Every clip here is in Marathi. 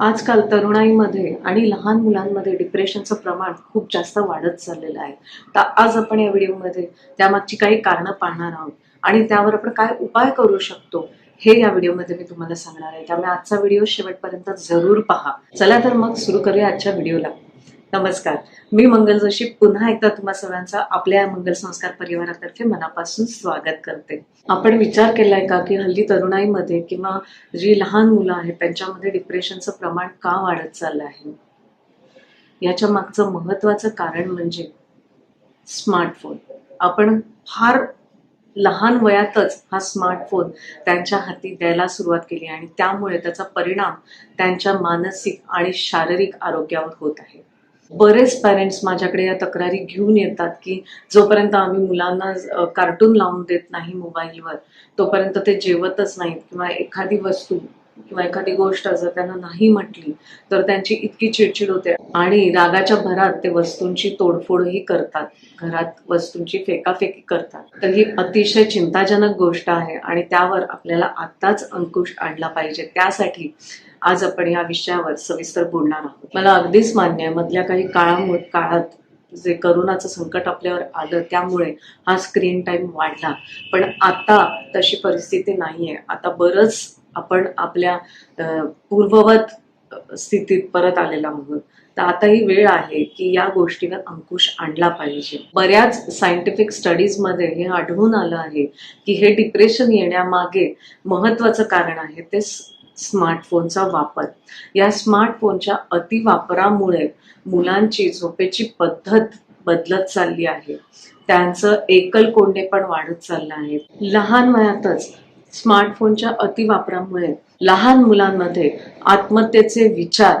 आजकाल तरुणाईमध्ये आणि लहान मुलांमध्ये डिप्रेशनचं प्रमाण खूप जास्त वाढत चाललेलं आहे. तर आज आपण या व्हिडिओमध्ये त्यामागची काही कारणं पाहणार आहोत. आणि त्यावर आपण काय उपाय करू शकतो हे या व्हिडिओमध्ये मी तुम्हाला सांगणार आहे. त्यामुळे आजचा व्हिडिओ शेवटपर्यंत जरूर पहा. चला तर मग सुरू करूया आजच्या व्हिडिओला. नमस्कार. मी मंगल जोशी. पुन्हा एकदा तुम्हा सर्वांचा आपल्या मंगल संस्कार परिवारातर्फे मनापासून स्वागत करते. आपण विचार केलाय का की हल्ली तरुणाईमध्ये किंवा जी लहान मुलं आहेत त्यांच्यामध्ये डिप्रेशनचं प्रमाण का वाढत चाललं आहे? याच्या मागचं महत्वाचं कारण म्हणजे स्मार्टफोन आपण फार लहान वयातच हा स्मार्टफोन त्यांच्या हाती द्यायला सुरुवात केली आणि त्यामुळे त्याचा परिणाम त्यांच्या मानसिक आणि शारीरिक आरोग्यावर होत आहे. बरेच पॅरेंट्स माझ्याकडे या तक्रारी घेऊन येतात की जोपर्यंत आम्ही मुलांना कार्टून लावून देत नाही मोबाईलवर तोपर्यंत ते जेवतच नाहीत किंवा एखादी वस्तू किंवा एखादी गोष्ट जर त्यांना नाही म्हटली तर त्यांची इतकी चिडचिड होते आणि रागाच्या भरात ते वस्तूंची तोडफोडही करतात. घरात वस्तूंची फेकाफेकी करतात. तर ही अतिशय चिंताजनक गोष्ट आहे आणि त्यावर आपल्याला आत्ताच अंकुश आणला पाहिजे. त्यासाठी आज आपण या विषयावर सविस्तर बोलणार आहोत. मला अगदीच मान्य आहे मधल्या काही काळामुळे काळात जे करोनाचं संकट आपल्यावर आलं त्यामुळे हा स्क्रीन टाइम वाढला. पण आता तशी परिस्थिती नाहीये. आता बरंच आपण आपल्या पूर्ववत स्थितीत परत आलेला आहोत. तर आता ही वेळ आहे की या गोष्टीवर अंकुश आणला पाहिजे. बऱ्याच सायंटिफिक स्टडीजमध्ये हे आढळून आलं आहे की हे डिप्रेशन येण्यामागे महत्वाचं कारण आहे ते स्मार्टफोनचा वापर. या स्मार्टफोनच्या अतिवापरामुळे मुलांची झोपेची पद्धत बदलत चालली आहे. त्यांचं एकल कोंडे पण वाढत चाललं आहे. लहान वयातच स्मार्टफोनच्या अतिवापरामुळे लहान मुलांमध्ये आत्महत्येचे विचार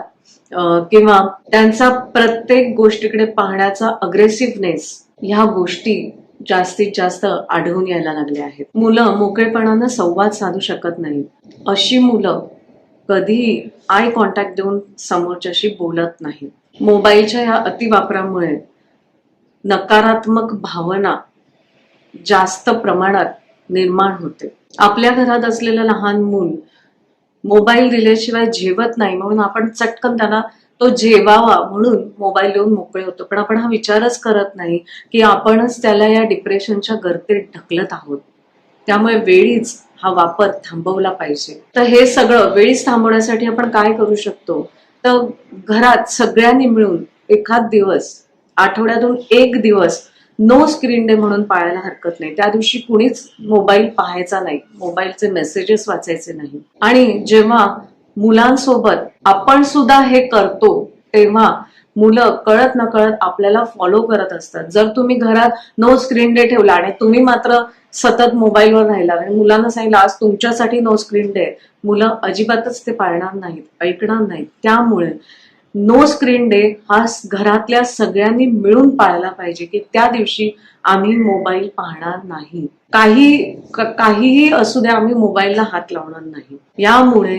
किंवा त्यांचा प्रत्येक गोष्टीकडे पाहण्याचा अग्रेसिव्हनेस ह्या गोष्टी जास्तीत जास्त आढळून यायला लागले आहेत. मुलं मोकळेपणानं संवाद साधू शकत नाही अशी मुलं कधीही आय कॉन्टॅक्ट देऊन समोरच्याशी बोलत नाही मोबाईलच्या या अतिवापरामुळे नकारात्मक भावना जास्त प्रमाणात निर्माण होते. आपल्या घरात असलेलं लहान मूल मोबाईल दिल्याशिवाय जेवत नाही म्हणून आपण चटकन त्याला तो जेवावा म्हणून मोबाईल येऊन मोकळे होतो. पण आपण हा विचारच करत नाही की आपणच त्याला या डिप्रेशनच्या गर्तेत ढकलत आहोत. त्यामुळे वेळीच हा वापर थांबवला पाहिजे. तर हे सगळं वेळीच थांबवण्यासाठी आपण काय करू शकतो? तर घरात सगळ्यांनी मिळून एखाद दिवस आठवड्यातून एक दिवस नो स्क्रीन डे म्हणून पाळायला हरकत नाही. त्या दिवशी कुणीच मोबाईल पाहायचा नाही. मोबाईलचे मेसेजेस वाचायचे नाही. आणि जेव्हा मुलांसोबत आपण सुद्धा हे करतो तेव्हा मुलं कळत न कळत आपल्याला फॉलो करत असतात. जर तुम्ही घरात नो स्क्रीन डे ठेवला आणि तुम्ही मात्र सतत मोबाईलवर राहिला आणि मुलांना सांगितलं आज तुमच्यासाठी नो स्क्रीन डे मुलं अजिबातच ते पाळणार नाहीत ऐकणार नाहीत. त्यामुळे नो स्क्रीन डे हा घरातल्या सगळ्यांनी मिळून पाळला पाहिजे की त्या दिवशी आम्ही मोबाईल पाहणार नाही. काही काहीही असू द्या आम्ही मोबाईलला हात लावणार नाही. यामुळे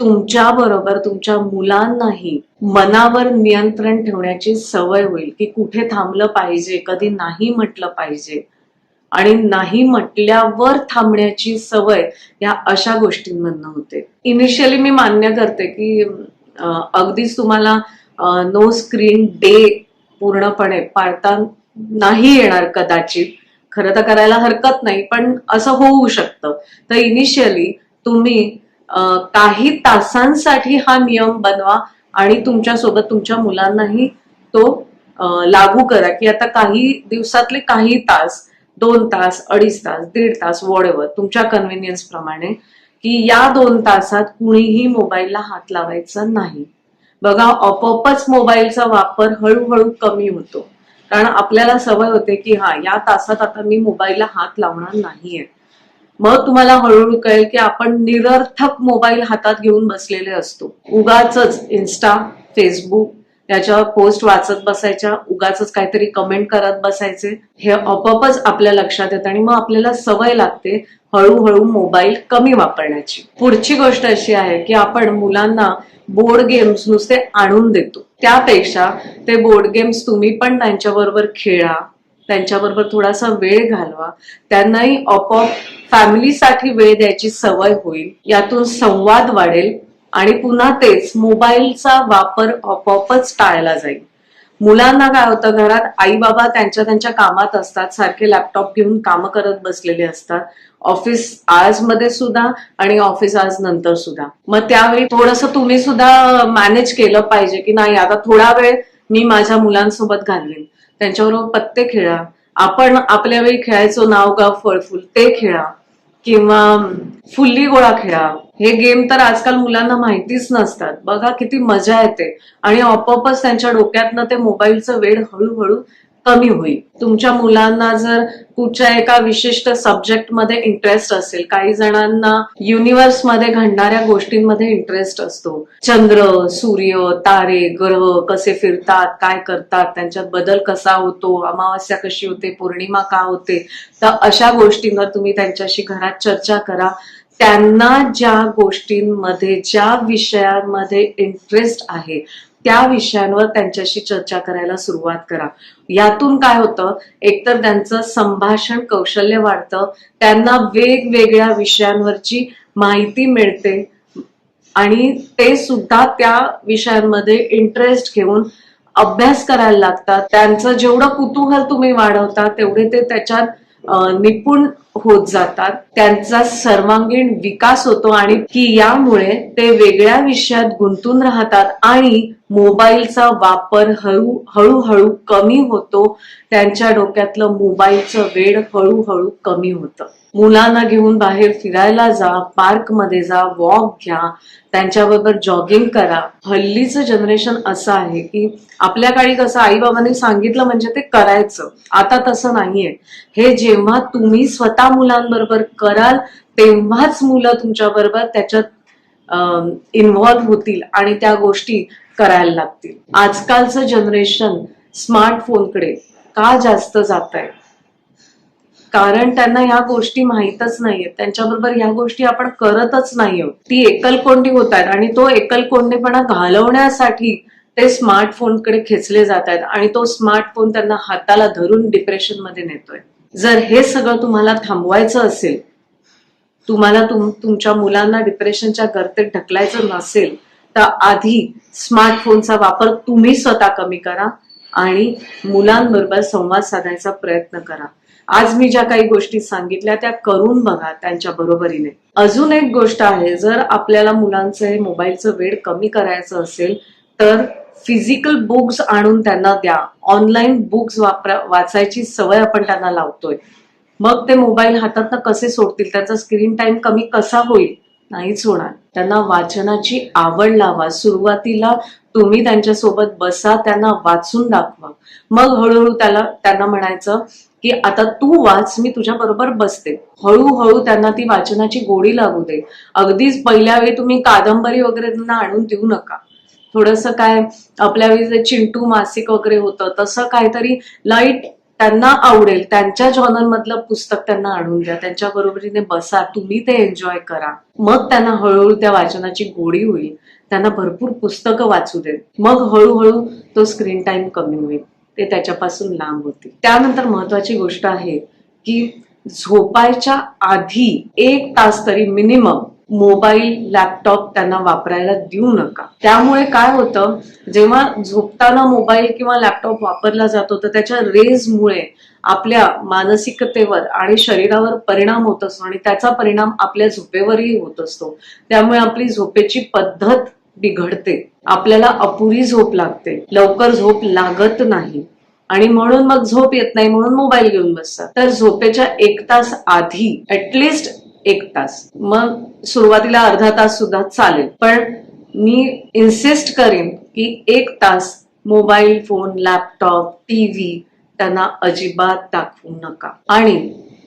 तुमच्या बरोबर तुमच्या मुलांनाही मनावर नियंत्रण ठेवण्याची सवय होईल की कुठे थांबलं पाहिजे कधी नाही म्हटलं पाहिजे. आणि नाही म्हटल्यावर थांबण्याची सवय या अशा गोष्टींमधनं होते. इनिशियली मी मान्य करते की अगदीच तुम्हाला नो स्क्रीन डे पूर्णपणे पाळता नाही येणार कदाचित. खरं तर करायला हरकत नाही पण असं होऊ शकतं. तर इनिशियली तुम्ही काही तासांसाठी हा नियम बनवा आणि तुमच्यासोबत तुमच्या मुलांनाही तो लागू करा की आता काही दिवसातले काही तास दोन तास अडीच तास दीड तास वॉडेवर तुमच्या कन्व्हिनियन्स प्रमाणे की या दोन तासात कुणीही मोबाईलला हात लावायचा नाही. बघा आपोआपच मोबाईलचा वापर हळूहळू कमी होतो. कारण आपल्याला सवय होते की हा या तासात आता मी मोबाईलला हात लावणार नाहीये. मग तुम्हाला हळूहळू कळेल की आपण निरर्थक मोबाईल हातात घेऊन बसलेले असतो. उगाच इन्स्टा फेसबुक त्याच्यावर पोस्ट वाचत बसायच्या उगाच काहीतरी कमेंट करत बसायचे. हे आपोआपच आपल्या लक्षात येतं आणि मग आपल्याला सवय लागते हळूहळू मोबाईल कमी वापरण्याची. पुढची गोष्ट अशी आहे की आपण मुलांना बोर्ड गेम्स नुसते आणून देतो. त्यापेक्षा ते बोर्ड गेम्स तुम्ही पण त्यांच्याबरोबर खेळा त्यांच्याबरोबर थोडासा वेळ घालवा. त्यांनाही आपोआप फॅमिलीसाठी वेळ द्यायची सवय होईल. यातून संवाद वाढेल आणि पुन्हा तेच मोबाईलचा वापर आपोआपच टाळला जाईल. मुलांना काय होतं घरात आई बाबा त्यांच्या त्यांच्या कामात असतात सारखे लॅपटॉप घेऊन कामं करत बसलेले असतात. ऑफिस आज मध्ये सुद्धा आणि ऑफिस आज नंतर सुद्धा. मग त्यावेळी थोडस तुम्ही सुद्धा मॅनेज केलं पाहिजे की नाही आता थोडा वेळ मी माझ्या मुलांसोबत घालवीन. त्यांच्याबरोबर पत्ते खेळा. आपण आपल्या वेळी खेळायचो नाव गाव फळफुल ते खेळा. किंवा फुल्ली गोळा खेळा. हे गेम तर आजकाल मुलांना माहितीच नसतात. बघा किती मजा येते. आणि आपोआपच त्यांच्या डोक्यातनं ते मोबाईलचं वेळ हळूहळू कमी होईल. तुमच्या मुलांना जर कुठच्या एका विशिष्ट सब्जेक्टमध्ये इंटरेस्ट असेल काही जणांना युनिव्हर्समध्ये घडणाऱ्या गोष्टींमध्ये इंटरेस्ट असतो. चंद्र सूर्य तारे ग्रह कसे फिरतात काय करतात त्यांच्यात बदल कसा होतो अमावस्या कशी होते पौर्णिमा का होते तर अशा गोष्टींवर तुम्ही त्यांच्याशी घरात चर्चा करा. त्यांना ज्या गोष्टींमध्ये ज्या विषयांमध्ये इंटरेस्ट आहे त्या विषयांवर त्यांच्याशी चर्चा करायला सुरुवात करा. यातून काय होतं एकतर त्यांचं संभाषण कौशल्य वाढतं त्यांना वेगवेगळ्या विषयांवरची माहिती मिळते आणि ते सुद्धा त्या विषयांमध्ये इंटरेस्ट घेऊन अभ्यास करायला लागतात. त्यांचं जेवढं कुतूहल तुम्ही वाढवता तेवढे ते त्याच्यात निपुण होत जातात. त्यांचा सर्वांगीण विकास होतो आणि की यामुळे ते वेगळ्या विषयात गुंतून राहतात आणि मोबाईलचा वापर हळू हळूहळू कमी होतो. त्यांच्या डोक्यातलं मोबाईलचं वेळ हळूहळू कमी होतं. मुलांना घेऊन बाहेर फिरायला जा पार्कमध्ये जा वॉक घ्या त्यांच्याबरोबर जॉगिंग करा. हल्लीचं जनरेशन असं आहे की आपल्या काळी कसं आई बाबांनी सांगितलं म्हणजे ते करायचं. आता तसं नाहीये. हे जेव्हा तुम्ही स्वतः मुलांबरोबर कराल तेव्हाच मुलं तुमच्याबरोबर त्याच्यात इन्व्हॉल्व्ह होतील आणि त्या गोष्टी करायला लागतील. आजकालचं जनरेशन स्मार्टफोनकडे का जास्त जात आहे कारण त्यांना ह्या गोष्टी माहीतच नाहीयेत. त्यांच्याबरोबर ह्या गोष्टी आपण करतच नाही आहोत. ती एकलकोंडी होत आहेत आणि तो एकलकोंडेपणा घालवण्यासाठी ते स्मार्टफोनकडे खेचले जात आहेत आणि तो स्मार्टफोन त्यांना हाताला धरून डिप्रेशनमध्ये नेतोय. जर हे सगळं तुम्हाला थांबवायचं असेल तुम्हाला तुम तुमच्या मुलांना डिप्रेशनच्या गर्तेत ढकलायचं नसेल तर आधी स्मार्टफोनचा वापर तुम्ही स्वतः कमी करा आणि मुलांबरोबर संवाद साधायचा प्रयत्न करा. आज मी ज्या काही गोष्टी सांगितल्या त्या करून बघा त्यांच्या बरोबरीने. अजून एक गोष्ट आहे जर आपल्याला मुलांचं हे मोबाईलचं वेळ कमी करायचं असेल तर फिजिकल बुक्स आणून त्यांना द्या. ऑनलाईन बुक्स वापरा वाचायची सवय आपण त्यांना लावतोय. मग ते मोबाईल हातात कसे सोडतील? त्याचा स्क्रीन टाइम कमी कसा होईल? नाहीच होणार. त्यांना वाचनाची आवड लावा. सुरुवातीला तुम्ही त्यांच्यासोबत बसा त्यांना वाचून दाखवा. मग हळूहळू त्याला त्यांना म्हणायचं की आता तू वाच मी तुझ्या बरोबर बसते. हळूहळू त्यांना ती वाचनाची गोडी लागू दे. अगदीच पहिल्या वेळी तुम्ही कादंबरी वगैरे त्यांना आणून देऊ नका. थोडस काय आपल्या वेळी जे चिंटू मासिक वगैरे होतं तसं काहीतरी लाइट त्यांना आवडेल. त्यांच्या जॉनर मधलं पुस्तक त्यांना आणून द्या. त्यांच्या बरोबरीने बसा. तुम्ही ते एन्जॉय करा. मग त्यांना हळूहळू त्या वाचनाची गोडी होईल. त्यांना भरपूर पुस्तकं वाचू देत. मग हळूहळू तो स्क्रीन टाइम कमी होईल. ते त्याच्यापासून लांब होतील त्यानंतर महत्वाची गोष्ट आहे की झोपायच्या आधी एक तास तरी मिनिमम मोबाईल लॅपटॉप त्यांना वापरायला देऊ नका. त्यामुळे काय होतं जेव्हा झोपताना मोबाईल किंवा लॅपटॉप वापरला जातो तर त्याच्या रेजमुळे आपल्या मानसिकतेवर आणि शरीरावर परिणाम होत असतो आणि त्याचा परिणाम आपल्या झोपेवरही होत असतो. त्यामुळे आपली झोपेची पद्धत बिघडते. आपल्याला अपुरी झोप लागते. लवकर झोप लागत नाही. आणि म्हणून मग झोप येत नाही म्हणून मोबाईल घेऊन बसतात. तर झोपेच्या एक तास आधी ऍटलिस्ट एक तास. मग सुरुवातीला अर्धा तास सुद्धा चालेल. पण मी इन्सिस्ट करेन की एक तास मोबाईल फोन लॅपटॉप टीव्ही त्यांना अजिबात दाखवू नका. आणि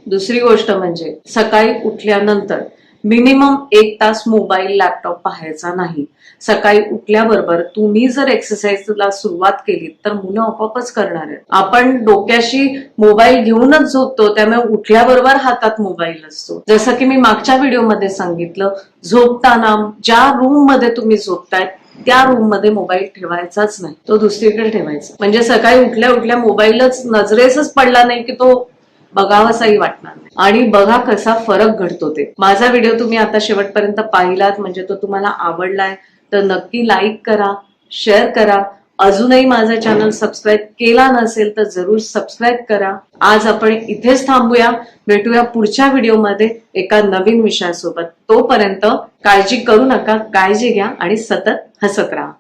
दुसरी गोष्ट म्हणजे सकाळी उठल्यानंतर मिनिमम एक तास मोबाईल लॅपटॉप पाहायचा नाही. सकाळी उठल्याबरोबर तुम्ही जर एक्सरसाइजला सुरुवात केली तर मुलं आपोआपच करणार आहेत. आपण डोक्याशी मोबाईल घेऊनच झोपतो त्यामुळे उठल्याबरोबर हातात मोबाईल असतो. जसं की मी मागच्या व्हिडिओमध्ये सांगितलं झोपताना ज्या रूममध्ये तुम्ही झोपताय त्या रूममध्ये मोबाईल ठेवायचाच नाही. तो दुसरीकडे ठेवायचा. म्हणजे सकाळी उठल्या उठल्या मोबाईलच नजरेसच पडला नाही की तो बघावासाही वाटणार नाही. आणि बघा कसा फरक घडतो ते. माझा व्हिडिओ तुम्ही आता शेवटपर्यंत पाहिलात म्हणजे तो तुम्हाला आवडलाय तर नक्की लाईक करा शेअर करा. अजूनही माझा चॅनल सबस्क्राईब केला नसेल तर जरूर सबस्क्राईब करा. आज आपण इथेच थांबूया. भेटूया पुढच्या व्हिडिओमध्ये एका नवीन विषयासोबत. तोपर्यंत काळजी करू नका काळजी घ्या आणि सतत हसत राहा.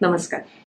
नमस्कार.